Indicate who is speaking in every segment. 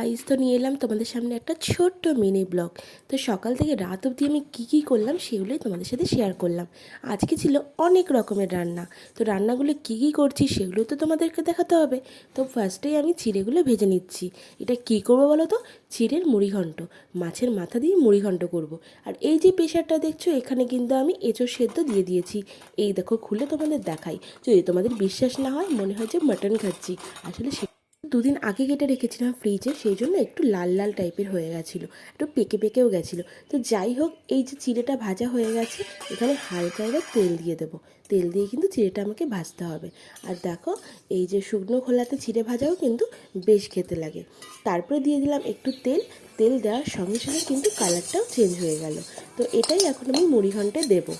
Speaker 1: Guys তো নিয়ে এলাম তোমাদের সামনে একটা ছোট্ট মিনি ব্লগ তো সকাল থেকে রাত অবধি আমি কী কী করলাম সেগুলোই তোমাদের সাথে শেয়ার করলাম। আজকে ছিল অনেক রকমের রান্না। তো রান্নাগুলো কী কী করছি সেগুলো তো তোমাদেরকে দেখাতে হবে। তো ফার্স্টেই আমি চিড়েগুলো ভেজে নিচ্ছি। এটা কী করব বলো তো? চিড়ের মুড়িঘণ্ট মাছের মাথা দিয়ে মুড়িঘণ্ট করব। আর এই যে প্রেশারটা দেখছ, এখানে কিন্তু আমি এঁচোড় সেদ্ধ দিয়ে দিয়েছি। এই দেখো, খুলে তোমাদের দেখাই। যদি তোমাদের বিশ্বাস না হয়, মনে হয় যে মাটন খাচ্ছি। আসলে সে দুদিন আগে কেটে রেখেছিলাম ফ্রিজে সেই জন্য একটু লাল লাল টাইপের হয়ে গেছিল। একটু পেকে পেকেও গেছিল। তো যাই হোক, এই যে চিড়েটা ভাজা হয়ে গেছে, এখানে হালকা এবার তেল দিয়ে দেবো। তেল দিয়ে কিন্তু চিড়েটা আমাকে ভাজতে হবে। আর দেখো, এই যে শুকনো খোলাতে চিড়ে ভাজাও কিন্তু বেশ খেতে লাগে। তারপরে দিয়ে দিলাম একটু তেল। তেল দেওয়ার সঙ্গে সঙ্গে কিন্তু কালারটাও চেঞ্জ হয়ে গেল। তো এটাই এখন আমি মুড়ি ঘন্টায় দেবো।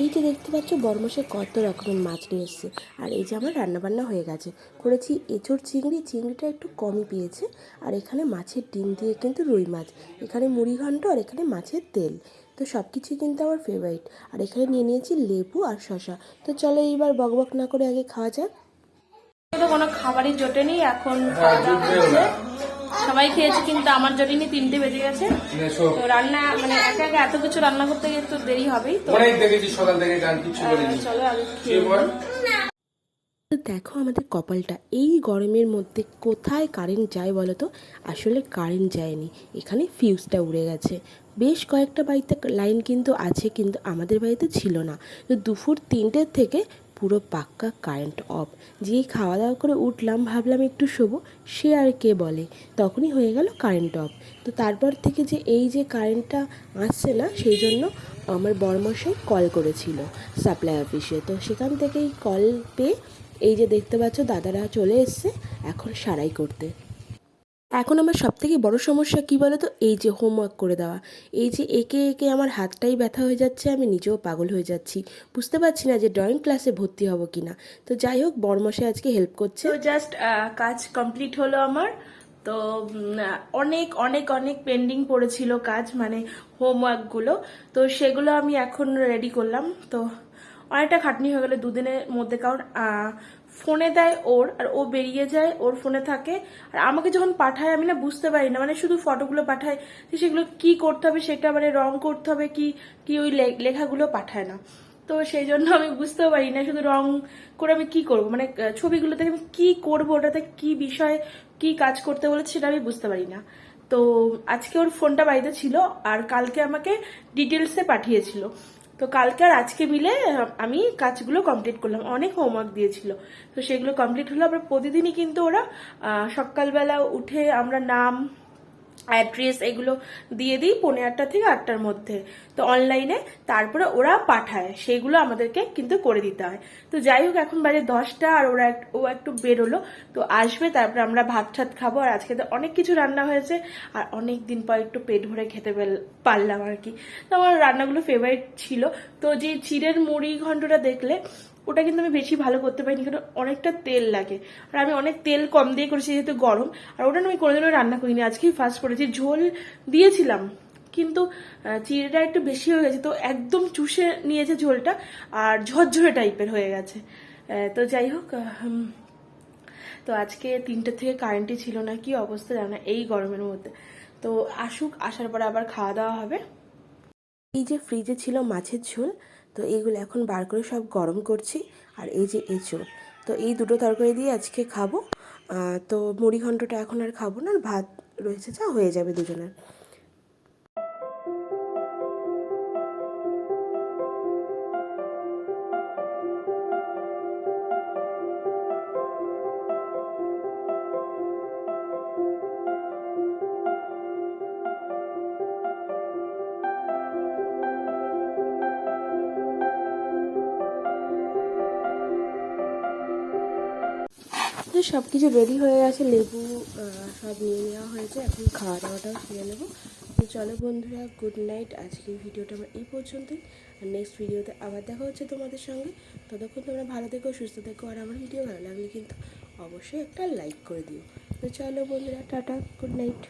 Speaker 1: এই যে দেখতে পাচ্ছ বরমশে কত রকমের মাছ নিয়ে এসছে। আর এই যে আমার রান্নাবান্না হয়ে গেছে। করেছি এঁচোড় চিংড়ি চিংড়িটা একটু কমই পেয়েছে। আর এখানে মাছের ডিম দিয়ে কিন্তু রুই মাছ। এখানে মুড়ি ঘন্ট আর এখানে মাছের তেল। তো সব কিছুই কিন্তু আমার ফেভারিট আর এখানে নিয়ে নিয়েছি লেবু আর শশা তো চলো এইবার বকবক না করে আগে খাওয়া যাক।
Speaker 2: কোনো খাবারই জোটেনি এখন খাওয়া দাওয়া হচ্ছে। সবাই খেয়েছে কিন্তু আমার জোটেনি তিনটে বেজে গেছে। তো রান্না মানে একা একা এত কিছু রান্না করতে গিয়ে একটু দেরি হবেই তো
Speaker 3: অনেক দেখেছি সকাল থেকে গান কিছু
Speaker 2: চলো আগে খেয়ে
Speaker 3: বল
Speaker 1: তো দেখো আমাদের কপালটা এই গরমের মধ্যে কোথায় কারেন্ট যায় বলো তো? আসলে কারেন্ট যায়নি এখানে ফিউজটা উড়ে গেছে। বেশ কয়েকটা বাড়িতে লাইন কিন্তু আছে কিন্তু আমাদের বাড়িতে ছিল না। তো দুপুর তিনটের থেকে পুরো পাক্কা কারেন্ট অফ যেই খাওয়া দাওয়া করে উঠলাম, ভাবলাম একটু শোবো, সে আর কে বলে? তখনই হয়ে গেল কারেন্ট অফ তো তারপর থেকে যে এই যে কারেন্টটা আসছে না, সেই জন্য আমার বরমশাই কল করেছিল সাপ্লাই অফিসে তো সেখান থেকেই কল পেয়ে এই যে দেখতে পাচ্ছ, দাদারা চলে এসছে এখন সারাই করতে। এখন আমার সব থেকে বড় সমস্যা কী বলো তো এই যে হোমওয়ার্ক করে দেওয়া। এই যে একে একে আমার হাতটাই ব্যথা হয়ে যাচ্ছে, আমি নিজেও পাগল হয়ে যাচ্ছি। বুঝতে পারছি না যে ড্রয়িং ক্লাসে ভর্তি হব কি না তো যাই হোক, বরমশাই আজকে হেল্প করছে।
Speaker 2: তো জাস্ট কাজ কমপ্লিট হলো আমার। তো অনেক অনেক অনেক পেন্ডিং পড়েছিল কাজ মানে হোমওয়ার্কগুলো তো সেগুলো আমি এখন রেডি করলাম। তো অনেকটা খাটনি হয়ে গেলো দুদিনের মধ্যে, কারণ ফোনে দেয় ওর, আর ও বেরিয়ে যায়, ওর ফোনে থাকে। আর আমাকে যখন পাঠায়, আমি না বুঝতে পারি না মানে শুধু ফটোগুলো পাঠায় যে সেগুলো কি করতে হবে, সেটা মানে রং করতে হবে কি কি ওই লেখাগুলো পাঠায় না। তো সেই জন্য আমি বুঝতেও পারি না শুধু রং করে আমি কি করব মানে ছবিগুলো থেকে আমি কি করব, ওটাতে কি বিষয়ে, কি কাজ করতে বলেছে সেটা আমি বুঝতে পারি না। তো আজকে ওর ফোনটা বাড়িতে ছিল, আর কালকে আমাকে ডিটেলসে পাঠিয়েছিল। তো কালকে আর আজকে মিলে আমি কাজগুলো কমপ্লিট করলাম। অনেক হোমওয়ার্ক দিয়েছিল। তো সেগুলো কমপ্লিট হলো। আবার প্রতিদিনই কিন্তু ওরা সকালবেলা উঠে আমরা নাম অ্যাড্রেস এগুলো দিয়ে দিই পৌনে আটটা থেকে আটটার মধ্যে। তো অনলাইনে তারপরে ওরা পাঠায়, সেগুলো আমাদেরকে কিন্তু করে দিতে হয়। তো যাই হোক, এখন বাজে দশটা আর ওরা ও একটু বেরোলো। তো আসবে, তারপরে আমরা ভাত ঠাত খাব। আর আজকে তো অনেক কিছু রান্না হয়েছে। আর অনেক দিন পর একটু পেট ভরে খেতে পারলাম আর কি। তো আমার রান্নাগুলো ফেভারিট ছিল। তো যে চিড়ের মুড়ি ঘন্টটা দেখলে ওটা কিন্তু আমি বেশি ভালো করতে পারিনি, কারণ অনেকটা তেল লাগে। আর আমি অনেক তেল কম দিয়ে করেছি যেহেতু গরম, আর ওটা আমি কোনোদিনও রান্না করিনি, আজকেই ফার্স্ট করেছি। ঝোল দিয়েছিলাম, কিন্তু চিড়েটা একটু বেশি হয়ে গেছে, তো একদম চুষে নিয়েছে ঝোলটা, আর ঝরঝরে টাইপের হয়ে গেছে। তো যাই হোক তো আজকে তিনটে থেকে কারেন্টই ছিল না, কি অবস্থা জানো না, এই গরমের মধ্যে। তো আসুক, আসার পরে আবার খাওয়া দাওয়া হবে।
Speaker 1: এই যে ফ্রিজে ছিল মাছের ঝোল তো এইগুলো এখন বার করে সব গরম করছি আর এই যে এঁচোড়। তো এই দুটো তরকারি দিয়ে আজকে খাব। তো মুড়ি ঘন্টটা এখন আর খাব না ভাত রয়েছে যা হয়ে যাবে দুজনের। তো সব কিছু রেডি হয়ে গেছে, লেবু সব নিয়ে নেওয়া হয়েছে। এখন খাওয়া দাওয়াটাও সেরে নেব। তো চলো বন্ধুরা গুড নাইট আজকের ভিডিওটা আমার এই পর্যন্তই। আর নেক্সট ভিডিওতে আবার দেখা হচ্ছে তোমাদের সঙ্গে। ততক্ষণ তোমরা ভালো থেকো, সুস্থ থেকো। আর আমার ভিডিও ভালো লাগলে কিন্তু অবশ্যই একটা লাইক করে দিও। তো চলো বন্ধুরা, টাটা গুড নাইট